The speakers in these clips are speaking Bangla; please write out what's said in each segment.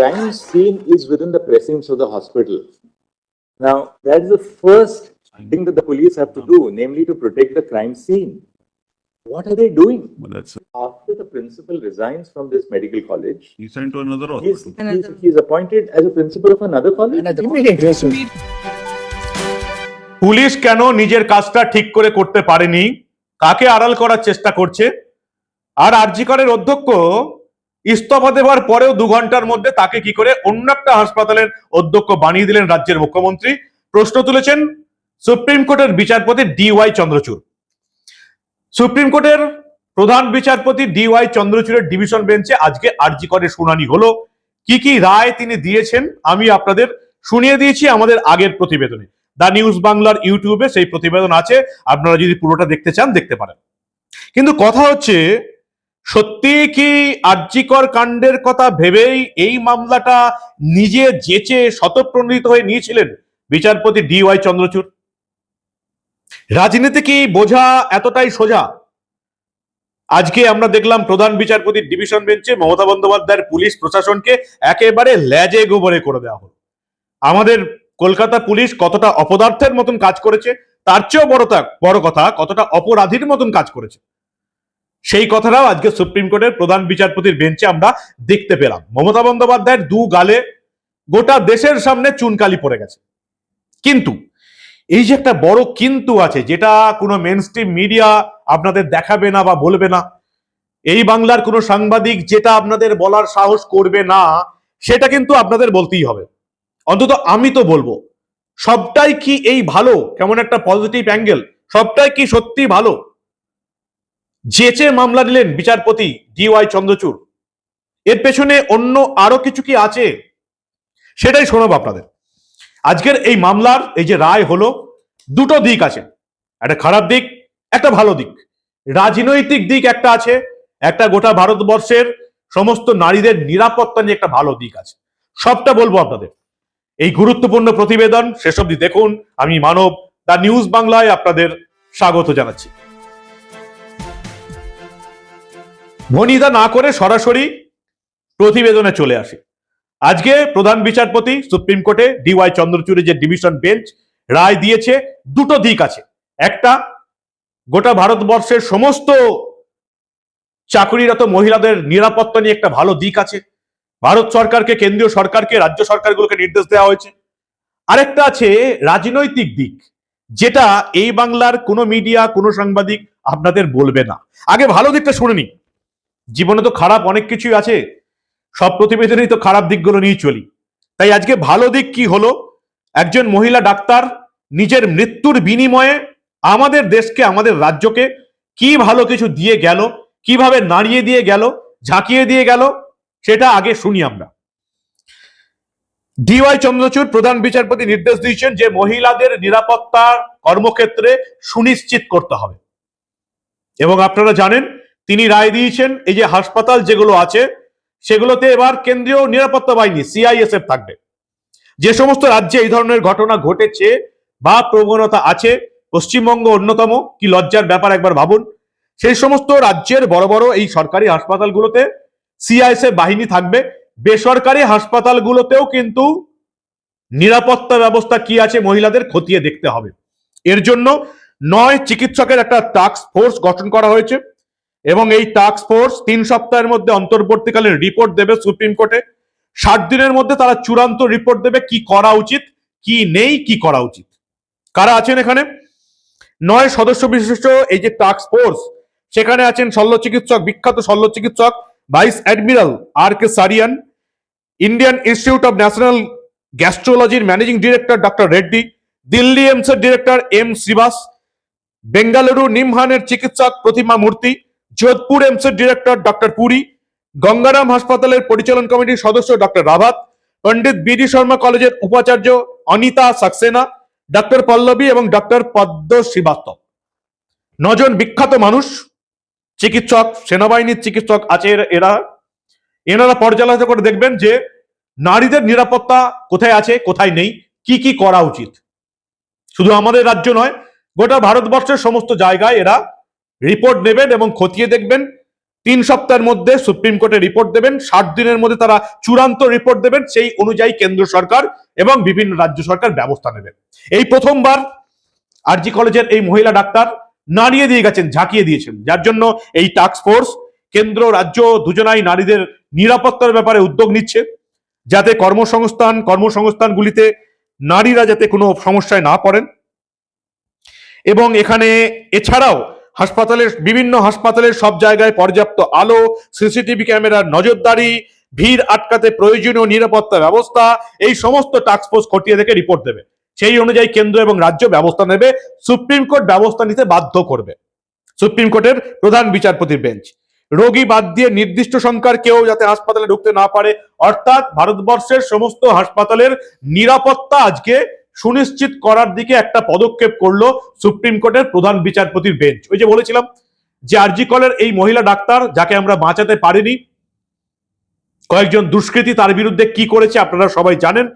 crime scene is within the precincts of the hospital. Now, that is the first thing that the police have to do, namely to protect the crime scene. What are they doing? But that's, After the principal resigns from this medical college, he sent to another he's, hospital. he's, he's appointed as a principal of another college? Police কেন নিজের কাজটা ঠিক করে করতে পারেনি কাকে আড়াল করার চেষ্টা করছে আর আরজিকরের অধ্যক্ষ ইস্তফা দেওয়ার পরেও দু ঘণ্টার মধ্যে তাকে কি করে অন্য একটা হাসপাতালের অধ্যক্ষ বানিয়ে দিলেন রাজ্যের মুখ্যমন্ত্রী। প্রশ্ন তুলেছেন সুপ্রিম কোর্টের বিচারপতি ডি ওয়াই চন্দ্রচূড়। সুপ্রিম কোর্টের প্রধান বিচারপতি ডি ওয়াই চন্দ্রচূড়ের ডিভিশন বেঞ্চে আজকে আর্জি করে শুনানি হলো। কি কি রায় তিনি দিয়েছেন আমি আপনাদের শুনিয়ে দিয়েছি আমাদের আগের প্রতিবেদনে। দা নিউজ বাংলার ইউটিউবে সেই প্রতিবেদন আছে, আপনারা যদি পুরোটা দেখতে চান দেখতে পারেন। কিন্তু কথা হচ্ছে সত্যি কি আর্যিকর কাণ্ডের কথা ভেবেই এই মামলাটা নিজে জেচে শতপ্রণোদিত হয়ে নিয়েছিলেন বিচারপতি ডি ওয়াই চন্দ্রচূড়? রাজনীতি কি বোঝা এতটাই সোজা? আজকে আমরা দেখলাম প্রধান বিচারপতির ডিভিশন বেঞ্চে মমতা বন্দ্যোপাধ্যায়ের পুলিশ প্রশাসনকে একেবারে ল্যাজে গোবরে করে দেওয়া হলো। আমাদের কলকাতা পুলিশ কতটা অপদার্থের মতন কাজ করেছে, তার চেয়েও বড় বড় কথা, কতটা অপরাধীর মতন কাজ করেছে। সেই কথাটাও আজকে সুপ্রিম কোর্টের প্রধান বিচারপতির বেঞ্চে আমরা দেখতে পেলাম। মমতা বন্দ্যোপাধ্যায়ের দু গালে গোটা দেশের সামনে চুনকালি পড়ে গেছে। কিন্তু এই যে একটা বড় কিন্তু আছে, যেটা কোনো মেন মিডিয়া আপনাদের দেখাবে না বা বলবে না, এই বাংলার কোনো সাংবাদিক যেটা আপনাদের বলার সাহস করবে না, সেটা কিন্তু আপনাদের বলতেই হবে। অন্তত আমি তো বলব, সবটাই কি এই ভালো? কেমন একটা পজিটিভ অ্যাঙ্গেল সবটাই কি সত্যি ভালো? জেচে মামলা নিলেন বিচারপতি ডি ওয়াই চন্দ্রচূড়। এর পেছনে অন্য আরও কিছু কি আছে? সেটাই শোনাবো আপনাদের। আজকের এই মামলার এই যে রায় হলো, দুটো দিক আছে। একটা খারাপ দিক, একটা ভালো দিক। রাজনৈতিক দিক একটা আছে, একটা গোটা ভারতবর্ষের সমস্ত নারীদের নিরাপত্তা নিয়ে একটা ভালো দিক আছে। সবটা বলব আপনাদের। এই গুরুত্বপূর্ণ প্রতিবেদন, শেষ অবধি দেখুন। আমি মানব দা নিউজ বাংলায় আপনাদের স্বাগত জানাচ্ছি। ভনিদা না করে সরাসরি প্রতিবেদনে চলে আসি। আজকে প্রধান বিচারপতি, সুপ্রিম কোর্টে ডিওয়াই চন্দ্রচূড়ের যে ডিভিশন বেঞ্চ রায় দিয়েছে, দুটো দিক আছে। একটা, গোটা ভারতবর্ষের সমস্ত চাকরিরত মহিলাদের নিরাপত্তা নিয়ে একটা ভালো দিক আছে। ভারত সরকারকে, কেন্দ্রীয় সরকারকে, রাজ্য সরকারগুলোকে নির্দেশ দেওয়া হয়েছে। আরেকটা আছে রাজনৈতিক দিক, যেটা এই বাংলার কোনো মিডিয়া, কোনো সাংবাদিক আপনাদের বলবে না। আগে ভালো দিকটা শুনে নি জীবনে তো খারাপ অনেক কিছুই আছে। সব প্রতিবেদনেই তো খারাপ দিকগুলো নিয়ে চলি। তাই আজকে ভালো দিক কি হলো? একজন মহিলা ডাক্তার, নিজের মৃত্যুর বিনিময়ে আমাদের দেশকে, আমাদের রাজ্যকে কি ভালো কিছু দিয়ে গেল, কীভাবে নাড়িয়ে দিয়ে গেল, ঝাঁকিয়ে দিয়ে গেল, সেটা আগে শুনি আমরা। ডিওয়াই চন্দ্রচূড় প্রধান বিচারপতি নির্দেশ দিয়েছেন যে মহিলাদের নিরাপত্তা কর্মক্ষেত্রে সুনিশ্চিত করতে হবে। এবং আপনারা জানেন তিনি রায় দিয়েছেন, এই যে হাসপাতাল যেগুলো আছে, সেগুলোতে এবার কেন্দ্রীয় নিরাপত্তা বাহিনী সিআইএসএফ থাকবে। যে সমস্ত রাজ্যে এই ধরনের ঘটনা ঘটেছে বা প্রবণতা আছে, পশ্চিমবঙ্গ অন্যতম, কি লজ্জার ব্যাপার একবার ভাবুন, সেই সমস্ত রাজ্যের বড় বড় এই সরকারি হাসপাতালগুলোতে সিআইএসএফ বাহিনী থাকবে। বেসরকারি হাসপাতালগুলোতেও কিন্তু নিরাপত্তা ব্যবস্থা কি আছে মহিলাদের খতিয়ে দেখতে হবে। এর জন্য নয় চিকিৎসকের একটা টাস্ক ফোর্স গঠন করা হয়েছে। এবং এই টাস্ক ফোর্স তিন সপ্তাহের মধ্যে অন্তর্বর্তীকালীন রিপোর্ট দেবে সুপ্রিম কোর্টে। ষাট দিনের মধ্যে তারা চূড়ান্ত রিপোর্ট দেবে কি করা উচিত, কি নেই, কি করা উচিত। কারা আছেন এখানে? নয় সদস্য বিশিষ্ট এই যে টাস্ক ফোর্স সেখানে আছেন শল্য চিকিৎসক, বিখ্যাত শল্য চিকিৎসক, vice admiral R K Sarian, Indian institute of national গ্যাস্ট্রোলজির managing director doctor Reddy, Delhi এমসের director M Srivas, Bengaluru নিমহানের চিকিৎসক প্রতিমা মূর্তি যোধপুর এমসের ডিরেক্টর ডক্টর পুরী, গঙ্গারাম হাসপাতালের পরিচালন কমিটির সদস্য ডক্টর রাভাত, পণ্ডিত বিডি শর্মা কলেজের উপাচার্য অনিতা সাক্সেনা ডক্টর পল্লবী এবং ডক্টর পদ্ম শ্রীবাস্তব। নজন বিখ্যাত মানুষ, চিকিৎসক, সেনাবাহিনীর চিকিৎসক আছে এরা- এনারা পর্যালোচনা করে দেখবেন যে নারীদের নিরাপত্তা কোথায় আছে, কোথায় নেই, কি কি করা উচিত। শুধু আমাদের রাজ্য নয়, গোটা ভারতবর্ষের সমস্ত জায়গায় এরা রিপোর্ট নেবেন এবং খতিয়ে দেখবেন। তিন সপ্তাহের মধ্যে সুপ্রিম কোর্টে রিপোর্ট দেবেন। ষাট দিনের মধ্যে তারা চূড়ান্ত রিপোর্ট দেবেন। সেই অনুযায়ী কেন্দ্র সরকার এবং বিভিন্ন রাজ্য সরকার ব্যবস্থা নেবেন এই প্রথমবার আরজি কলেজের এই মহিলা ডাক্তার নাড়িয়ে দিয়ে গেছেন, ঝাঁকিয়ে দিয়েছেন। যার জন্য এই টাস্ক ফোর্স কেন্দ্র, রাজ্য দুজনাই নারীদের নিরাপত্তার ব্যাপারে উদ্যোগ নিচ্ছে। যাতে কর্মসংস্থান, কর্মসংস্থানগুলিতে নারীরা যাতে কোনো সমস্যায় না পড়েন। এবং এখানে এছাড়াও হাসপাতালের বিভিন্ন হাসপাতালের সব জায়গায় পর্যাপ্ত আলো, সিসিটিভি ক্যামেরার নজরদারি, ভিড় আটকাতে প্রয়োজনীয় নিরাপত্তা ব্যবস্থা, এই সমস্ত টাস্কফোর্স খতিয়ে দেখে রিপোর্ট দেবে। সেই অনুযায়ী কেন্দ্র এবং রাজ্য ব্যবস্থা নেবে, সুপ্রিম কোর্ট ব্যবস্থা নিতে বাধ্য করবে। সুপ্রিম কোর্টের প্রধান বিচারপতির বেঞ্চ। রোগী বাদ দিয়ে নির্দিষ্ট সংখ্যার কেউ যাতে হাসপাতালে ঢুকতে না পারে, অর্থাৎ ভারতবর্ষের সমস্ত হাসপাতালের নিরাপত্তা আজকে সুনিশ্চিত করার দিকে একটা পদক্ষেপ করল সুপ্রিম কোর্টের প্রধান বিচারপতির বেঞ্চ। ওই যে বলেছিলাম যে আরজি কলের এই মহিলা ডাক্তার যাকে আমরা বাঁচাতে পারিনি, কয়েকজন দুষ্কৃতী তার বিরুদ্ধে কি করেছে আপনারা সবাই জানেন।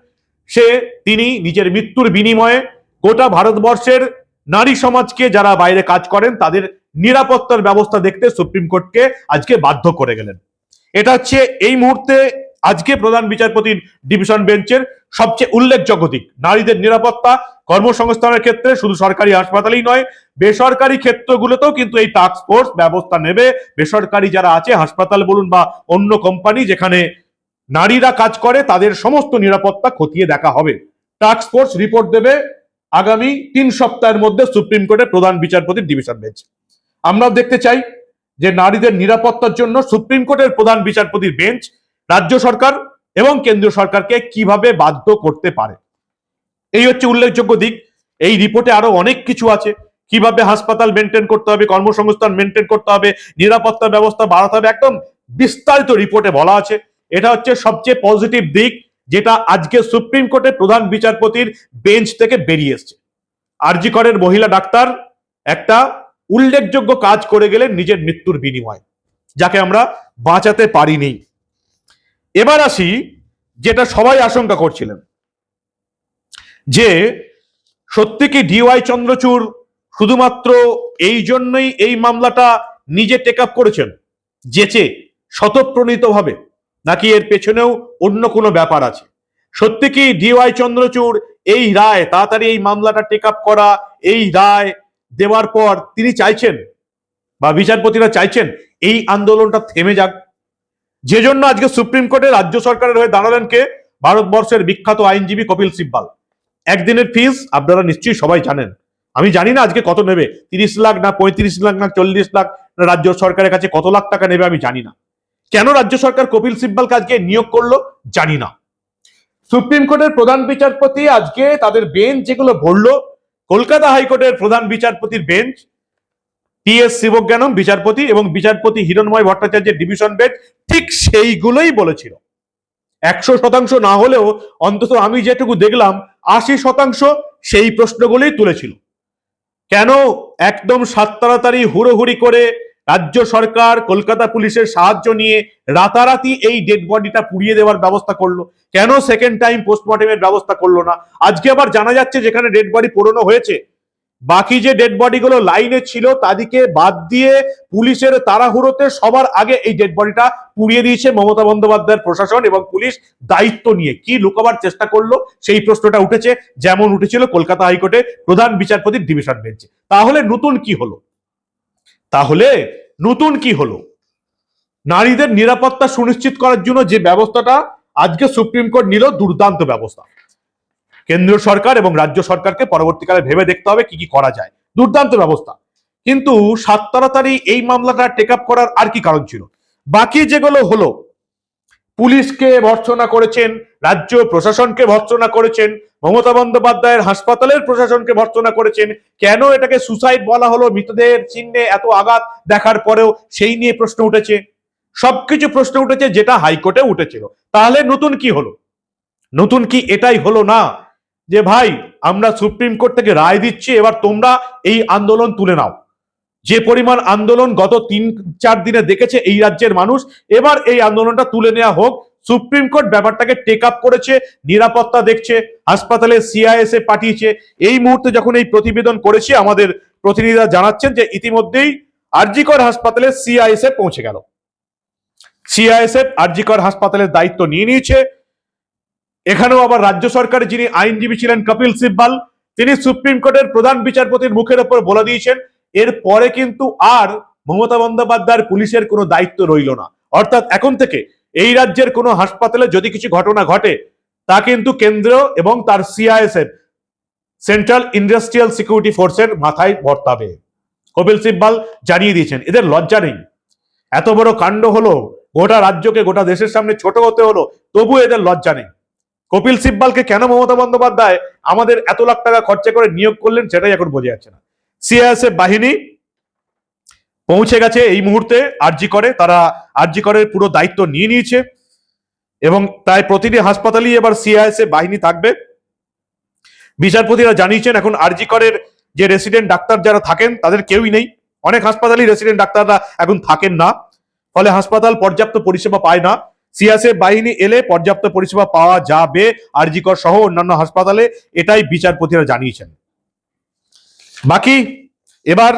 সে, তিনি নিজের মৃত্যুর বিনিময়ে গোটা ভারতবর্ষের নারী সমাজকে যারা বাইরে কাজ করেন, তাদের নিরাপত্তার ব্যবস্থা দেখতে সুপ্রিম কোর্টকে আজকে বাধ্য করে গেলেন। এটা হচ্ছে এই মুহূর্তে আজকে প্রধান বিচারপতির ডিভিশন বেঞ্চের সবচেয়ে উল্লেখযোগ্য দিক। নারীদের নিরাপত্তা কর্মসংস্থানের ক্ষেত্রে শুধু সরকারি হাসপাতালেই নয়, বেসরকারি ক্ষেত্রগুলোতেও কিন্তু এই টাস্ক ফোর্স ব্যবস্থা নেবে। বেসরকারি যারা আছে, হাসপাতাল বলুন বা অন্য কোম্পানি যেখানে নারীরা কাজ করে, তাদের সমস্ত নিরাপত্তা খতিয়ে দেখা হবে। টাস্ক ফোর্স রিপোর্ট দেবে আগামী তিন সপ্তাহের মধ্যে সুপ্রিম কোর্টের প্রধান বিচারপতির ডিভিশন বেঞ্চ। আমরাও দেখতে চাই যে নারীদের নিরাপত্তার জন্য সুপ্রিম কোর্টের প্রধান বিচারপতির বেঞ্চ রাজ্য সরকার এবং কেন্দ্রীয় সরকারকে কীভাবে বাধ্য করতে পারে। এই হচ্ছে উল্লেখযোগ্য দিক। এই রিপোর্টে আরও অনেক কিছু আছে। কীভাবে হাসপাতাল মেনটেন করতে হবে, কর্মসংস্থান মেনটেন করতে হবে, নিরাপত্তা ব্যবস্থা বাড়াতে হবে, একদম বিস্তারিত রিপোর্টে বলা আছে। এটা হচ্ছে সবচেয়ে পজিটিভ দিক, যেটা আজকে সুপ্রিম কোর্টের প্রধান বিচারপতির বেঞ্চ থেকে বেরিয়ে এসছে। আরজি করের মহিলা ডাক্তার একটা উল্লেখযোগ্য কাজ করে গেলেন নিজের মৃত্যুর বিনিময়, যাকে আমরা বাঁচাতে পারিনি। এবার আসি যেটা সবাই আশঙ্কা করছিলেন। যে সত্যি কি ডিওয়াই চন্দ্রচূড় শুধুমাত্র এই জন্যই এই মামলাটা নিজে টেক আপ করেছেন? যেচে স্বতঃপ্রণীতভাবে নাকি এর পেছনেও অন্য কোনো ব্যাপার আছে? সত্যি কি ডিওয়াই চন্দ্রচূড় এই রায়, তাড়াতাড়ি এই মামলাটা টেক আপ করা, এই রায় দেওয়ার পর তিনি চাইছেন বা বিচারপতিরা চাইছেন এই আন্দোলনটা থেমে যাক? যে জন্য আজকে সুপ্রিম কোর্টে রাজ্য সরকারের হয়ে দাঁড়ালেন কে? ভারতবর্ষের বিখ্যাত আইনজীবী কপিল সিব্বাল। একদিনের ফিস, আপনারা নিশ্চয়ই সবাই জানেন। আমি জানি না আজকে কত নেবে, তিরিশ লাখ না পঁয়ত্রিশ লাখ না চল্লিশ লাখ, না রাজ্য সরকারের কাছে কত লাখ টাকা নেবে আমি জানি না। কেন রাজ্য সরকার কপিল সিব্বালকে আজকে নিয়োগ করল, জানি না। সুপ্রিম কোর্টের প্রধান বিচারপতি আজকে তাদের বেঞ্চ যেগুলো ভরলো, কলকাতা হাইকোর্টের প্রধান বিচারপতির বেঞ্চ টি এস শিবজ্ঞানম, বিচারপতি এবং বিচারপতি হিরণময় ভট্টাচার্যের ডিভিশন বেঞ্চ ঠিক সেইগুলোই বলেছিল। একশো শতাংশ না হলেও অন্তত আমি যেটুকু দেখলাম, আশি শতাংশ সেই প্রশ্নগুলোই তুলেছিল। কেন একদম সাত তাড়াতাড়ি হুড়োহুড়ি করে রাজ্য সরকার কলকাতা পুলিশের সাহায্য নিয়ে রাতারাতি এই ডেড বডিটা পুড়িয়ে দেওয়ার ব্যবস্থা করল? কেন সেকেন্ড টাইম পোস্টমর্টমের ব্যবস্থা করল না? আজকে আবার জানা যাচ্ছে যেখানে ডেড বডি পুরনো হয়েছে বাকি যে ডেড বডিগুলো লাইনে ছিল, তাদেরকে বাদ দিয়ে পুলিশের তাড়াহুড়োতে সবার আগে এই ডেড বডিটা পুড়িয়ে দিয়েছে মমতা বন্দ্যোপাধ্যায়ের প্রশাসন এবং পুলিশ দায়িত্ব নিয়ে। কি লুকাবার চেষ্টা করল? সেই প্রশ্নটা উঠেছে, যেমন উঠেছিল কলকাতা হাইকোর্টে প্রধান বিচারপতির ডিভিশন বেঞ্চে তাহলে নতুন কি হলো? তাহলে নতুন কি হলো? নারীদের নিরাপত্তা সুনিশ্চিত করার জন্য যে ব্যবস্থাটা আজকে সুপ্রিম কোর্ট নিল, দুর্দান্ত ব্যবস্থা। কেন্দ্রীয় সরকার এবং রাজ্য সরকারকে পরবর্তীকালে ভেবে দেখতে হবে কি কি করা যায়। দুর্দান্ত ব্যবস্থা। কিন্তু সাত তাড়াতাড়ি এই মামলাটা টেক আপ করার আর কি কারণ ছিল? বাকি যেগুলো হলো, পুলিশকে ভর্সনা করেছেন, রাজ্য প্রশাসনকে ভর্সনা করেছেন, মমতা বন্দ্যোপাধ্যায়ের হাসপাতালের প্রশাসনকে ভর্ৎসনা করেছেন, কেন এটাকে সুসাইড বলা হলো, মৃতদের চিহ্নে এত আঘাত দেখার পরেও সেই নিয়ে প্রশ্ন উঠেছে। সবকিছু প্রশ্ন উঠেছে, যেটা হাইকোর্টে উঠেছিল। তাহলে নতুন কি হলো? নতুন কি এটাই হলো না? যে ভাই, আমরা সুপ্রিম কোর্ট থেকে রায় দিচ্ছি, এবার তোমরা এই আন্দোলন তুলে নাও। যে পরিমাণ আন্দোলন গত তিন, চার দিনে দেখেছে এই রাজ্যের মানুষ, এবার এই আন্দোলনটা তুলে নেওয়া হোক। সুপ্রিম কোর্ট ব্যাপারটাকে টেক আপ করেছে, নিরাপত্তা দেখছে, হাসপাতালে সিআইএসএ পাঠিয়েছে। এই মুহূর্তে যখন এই প্রতিবেদন করেছি, আমাদের প্রতিনিধিরা জানাচ্ছেন যে ইতিমধ্যেই আরজিকর হাসপাতালে সিআইএসএ পৌঁছে গেল। সিআইএসএফ আরজিকর হাসপাতালের দায়িত্ব নিয়ে নিয়েছে। এখানেও আবার রাজ্য সরকারের যিনি আইনজীবী ছিলেন কপিল সিব্বাল, তিনি সুপ্রিম কোর্টের প্রধান বিচারপতির মুখের ওপর বলে দিয়েছেন, এর পরে কিন্তু আর মমতা বন্দ্যোপাধ্যায়ের পুলিশের কোনো দায়িত্ব রইল না। অর্থাৎ এখন থেকে এই রাজ্যের কোনো হাসপাতালে যদি কিছু ঘটনা ঘটে, তা কিন্তু কেন্দ্র এবং তার সিআইএসএফ, সেন্ট্রাল ইন্ডাস্ট্রিয়াল সিকিউরিটি ফোর্সের মাথায় বর্তাবে। কপিল সিব্বাল জানিয়ে দিয়েছেন, এদের লজ্জা নেই। এত বড় কাণ্ড হলো, গোটা রাজ্যকে গোটা দেশের সামনে ছোট হতে হলো তবু এদের লজ্জা নেই। কপিল সিব্বালকে কেন মমতা বন্দ্যোপাধ্যায় আমাদের এত লাখ টাকা খরচা করে নিয়োগ করলেন সেটাই এখন বোঝা যাচ্ছে না। সিআইএসএফ বাহিনী পৌঁছে গেছে এই মুহূর্তে, আরজি করে, তারা আরজি করের পুরো দায়িত্ব নিয়ে নিয়েছে এবং তাই প্রতিটি হাসপাতালেই এবার সিআইএসএফ বাহিনী থাকবে। বিচারপতিরা জানিয়েছেন, এখন আরজি করের যে রেসিডেন্ট ডাক্তার যারা থাকেন, তাদের কেউই নেই। অনেক হাসপাতালেই রেসিডেন্ট ডাক্তাররা এখন থাকেন না। ফলে হাসপাতাল পর্যাপ্ত পরিষেবা পায় না। সিএসএফ বাহিনী এলে পর্যাপ্ত পরিষেবা পাওয়া যাবে। আরজিকর সহ অন্যান্য হাসপাতালে এটাই বিচারপতিরা জানিয়েছেন। বাকি, এবার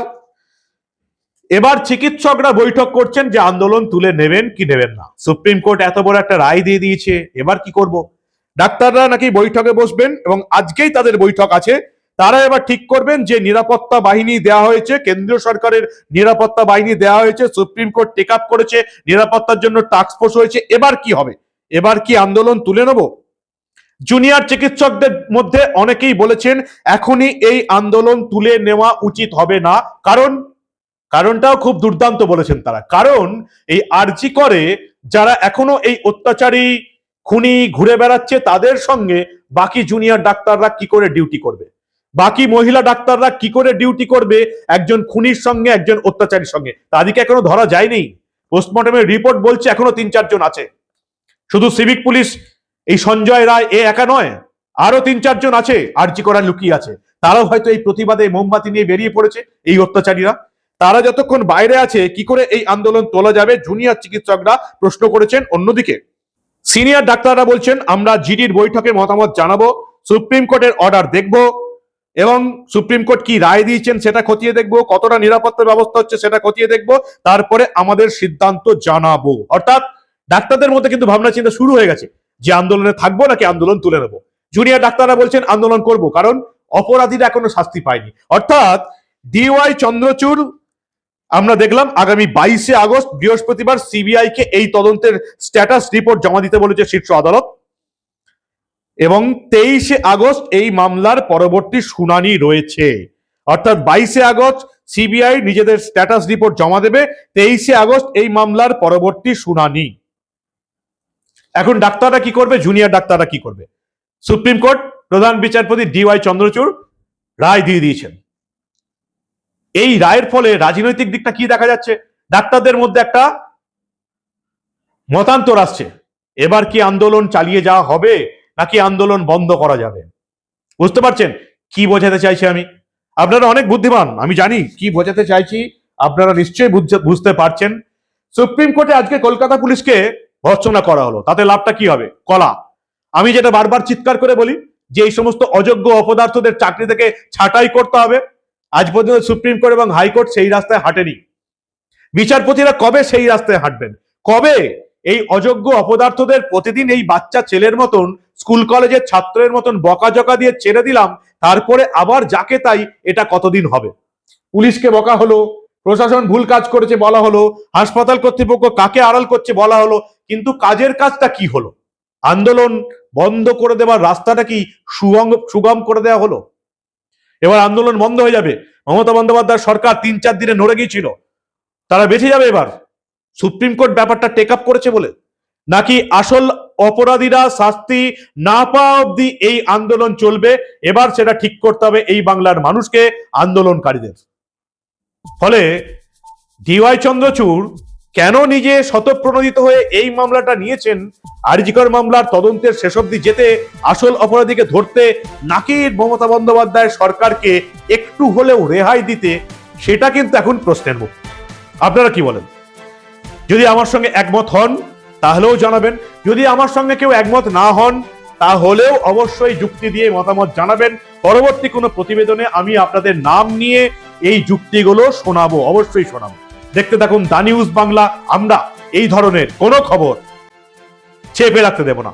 এবার চিকিৎসকরা বৈঠক করছেন যে আন্দোলন তুলে নেবেন কি নেবেন না। সুপ্রিম কোর্ট এত বড় একটা রায় দিয়ে দিয়েছে, এবার কি করব? ডাক্তাররা নাকি বৈঠকে বসবেন এবং আজকেই তাদের বৈঠক আছে তারা এবার ঠিক করবেন যে নিরাপত্তা বাহিনী দেওয়া হয়েছে, কেন্দ্রীয় সরকারের নিরাপত্তা বাহিনী দেওয়া হয়েছে, সুপ্রিম কোর্ট টেক আপ করেছে, নিরাপত্তার জন্য টাস্ক ফোর্স হয়েছে। এবার কি হবে? এবার কি আন্দোলন তুলে নেব? জুনিয়র চিকিৎসকদের মধ্যে অনেকেই বলেছেন, এখনই এই আন্দোলন তুলে নেওয়া উচিত হবে না। কারণ, কারণটাও খুব দুর্দান্ত বলেছেন তারা। কারণ, এই আরজি করে যারা এখনও এই অত্যাচারী খুনি ঘুরে বেড়াচ্ছে, তাদের সঙ্গে বাকি জুনিয়র ডাক্তাররা কি করে ডিউটি করবে? বাকি মহিলা ডাক্তাররা কি করে ডিউটি করবে? একজন খুনির সঙ্গে, একজন অত্যাচারীর সঙ্গে। তাদেরকে এখনও ধরা যায়নি। পোস্টমর্টমের রিপোর্ট বলছে এখনও তিন চারজন আছে। শুধু সিভিক পুলিশ এই সঞ্জয় রায়, এ একা নয়, আরও তিন চারজন আছে, আরজি করা লুকিয়ে আছে। তারাও হয়তো এই প্রতিবাদে মোমবাতি নিয়ে বেরিয়ে পড়েছে, এই অত্যাচারীরা। তারা যতক্ষণ বাইরে আছে, কি করে এই আন্দোলন তোলা যাবে? জুনিয়র চিকিৎসকরা প্রশ্ন করেছেন অন্যদিকে। সিনিয়র ডাক্তাররা বলছেন, আমরা জিডির বৈঠকে মতামত জানাব, সুপ্রিম কোর্টের অর্ডার দেখব। এবং সুপ্রিম কোর্ট কি রায় দিয়েছেন সেটা খতিয়ে দেখব, কতটা নিরাপত্তা ব্যবস্থা হচ্ছে সেটা খতিয়ে দেখব, তারপরে আমাদের সিদ্ধান্ত জানাব। অর্থাৎ ডাক্তারদের মধ্যে কিন্তু ভাবনা চিন্তা শুরু হয়ে গেছে যে আন্দোলনে থাকব নাকি আন্দোলন তুলে নেব। জুনিয়র ডাক্তাররা বলছেন, আন্দোলন করব, কারণ অপরাধীরা এখনও শাস্তি পায়নি। অর্থাৎ ডিওয়াই চন্দ্রচূড়, আমরা দেখলাম আগামী বাইশে আগস্ট, বৃহস্পতিবার সিবিআই কে এই তদন্তের স্ট্যাটাস রিপোর্ট জমা দিতে বলেছে শীর্ষ আদালত। এবং তেইশে আগস্ট এই মামলার পরবর্তী শুনানি রয়েছে। অর্থাৎ বাইশে আগস্ট সিবিআই নিজেদের স্ট্যাটাস রিপোর্ট জমা দেবে, তেইশে আগস্ট এই মামলার পরবর্তী শুনানি। এখন ডাক্তাররা কি করবে? জুনিয়র ডাক্তাররা কি করবে? সুপ্রিম কোর্ট প্রধান বিচারপতি ডিওয়াই চন্দ্রচূড় রায় দিয়ে দিয়েছেন। এই রায়ের ফলে রাজনৈতিক দিকটা কি দেখা যাচ্ছে? ডাক্তারদের মধ্যে একটা মতান্তর আসছে। এবার কি আন্দোলন চালিয়ে যাওয়া হবে? নাকি আন্দোলন বন্ধ করা যাবে? বুঝতে পারছেন? কি বোঝাতে চাইছি আমি? আপনারা অনেক বুদ্ধিমান, আমি জানি কি বোঝাতে চাইছি, আপনারা নিশ্চয়ই বুঝতে- পারছেন। সুপ্রিম কোর্টে আজকে কলকাতা পুলিশকে ভর্ৎসনা করা হলো। তাতে লাভটা কি হবে? কলা। আমি যেটা বারবার চিৎকার করে বলি, যে এই সমস্ত অযোগ্য অপদার্থদের চাকরি থেকে ছাঁটাই করতে হবে, আজ পর্যন্ত সুপ্রিম কোর্ট এবং হাইকোর্ট সেই রাস্তায় হাঁটেনি। বিচারপতিরা কবে সেই রাস্তায় হাঁটবেন? কবে? এই অযোগ্য অপদার্থদের প্রতিদিন এই বাচ্চা ছেলের মতন স্কুল কলেজের ছাত্রের মতন বকাজকা দিয়ে ছেড়ে দিলাম, তারপরে আবার যাকে তাই এটা কতদিন হবে? পুলিশকে বকা হলো, প্রশাসন ভুল কাজ করেছে বলা হলো, হাসপাতাল কর্তৃপক্ষ কাকে আড়াল করছে বলা হলো, কিন্তু কাজের কাজটা কি হলো? আন্দোলন বন্ধ করে দেওয়ার রাস্তাটা কি সুগম সুগম করে দেওয়া হলো? এবার আন্দোলন বন্ধ হয়ে যাবে। মমতা বন্দ্যোপাধ্যায় সরকার তিন চার দিনে নড়ে গিয়েছিল। তারা বেঁচে যাবে এবার। সুপ্রিম কোর্ট ব্যাপারটা টেক আপ করেছে বলে? নাকি আসল অপরাধীরা শাস্তি না পাওয়া অব্দি এই আন্দোলন চলবে? এবার সেটা ঠিক করতে হবে এই বাংলার মানুষকে, আন্দোলনকারীদের। ফলে ডিওয়াই চন্দ্রচূড় কেন নিজে শতপ্রণোদিত হয়ে এই মামলাটা নিয়েছেন? আরজিকর মামলার তদন্তের শেষ অব্দি যেতে আসল অপরাধীকে ধরতে নাকি মমতা বন্দ্যোপাধ্যায় সরকারকে একটু হলেও রেহাই দিতে, সেটা কিন্তু এখন প্রশ্নের মুখ। আপনারা কি বলেন? যদি আমার সঙ্গে একমত হন, তাহলেও জানাবেন। যদি আমার সঙ্গে কেউ একমত না হন, তাহলেও অবশ্যই যুক্তি দিয়ে মতামত জানাবেন। পরবর্তী কোনো প্রতিবেদনে আমি আপনাদের নাম নিয়ে এই যুক্তিগুলো শোনাবো, অবশ্যই শোনাবো। দেখতে থাকুন দা নিউজ বাংলা। আমরা এই ধরনের কোনো খবর চেপে রাখতে দেব না।